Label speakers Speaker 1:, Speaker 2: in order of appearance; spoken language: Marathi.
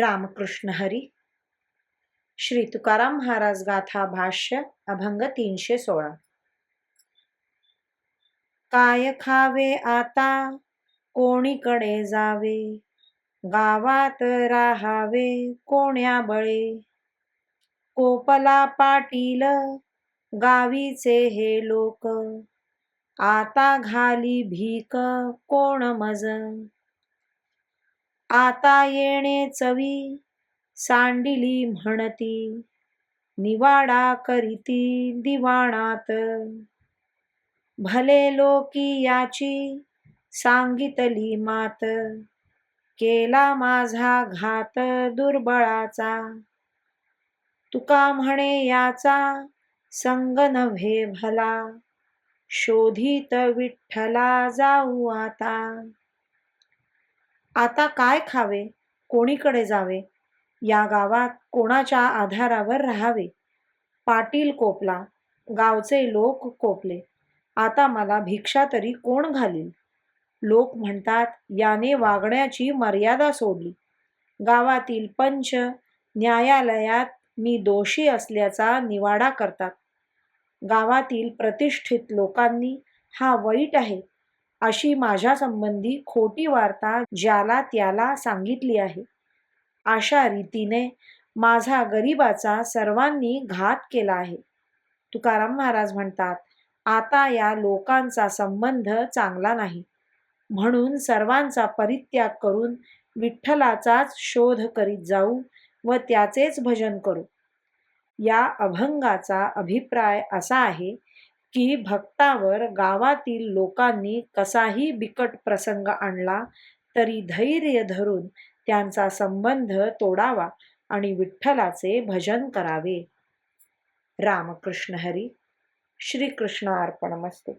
Speaker 1: रामकृष्ण हरी. श्री तुकाराम महाराज गाथा भाष्य अभंग तीनशे सोळा. काय खावे आता? कोणीकडे जावे? गावात राहावे कोण्या बळे? कोपला पाटील गावीचे हे लोक. आता घाली भीक कोण मज? आता येणे चवी सांडिली म्हणती. निवाडा करीती दिवाणात. भले लोकी याची सांगितली मात केला माझा घात दुर्बळाचा. तुका म्हणे याचा संग नव्हे भला शोधित विठ्ठला जाऊ आता. आता काय खावे? कोणीकडे जावे? या गावात कोणाच्या आधारावर राहावे? पाटील कोपला. गावचे लोक कोपले. आता मला भिक्षा तरी कोण घालील? लोक म्हणतात याने वागण्याची मर्यादा सोडली. गावातील पंच न्यायालयात मी दोषी असल्याचा निवाडा करतात. गावातील प्रतिष्ठित लोकांनी हा वाईट आहे. अशी माझ्या संबंधी खोटी वार्ता ज्याला त्याला सांगितली आहे. अशा रीतीने माझा गरिबाचा सर्वांनी घात केला आहे. तुकाराम महाराज म्हणतात आता या लोकांचा संबंध चांगला नाही. म्हणून सर्वांचा परित्याग करून विठ्ठलाचाच शोध करीत जाऊ व त्याचेच भजन करू. या अभंगाचा अभिप्राय असा आहे की भक्तावर गावातील लोकांनी कसाही बिकट प्रसंग आणला तरी धैर्य धरून त्यांचा संबंध तोडावा आणि विठ्ठलाचे भजन करावे. रामकृष्ण हरी. श्रीकृष्ण अर्पणमस्तू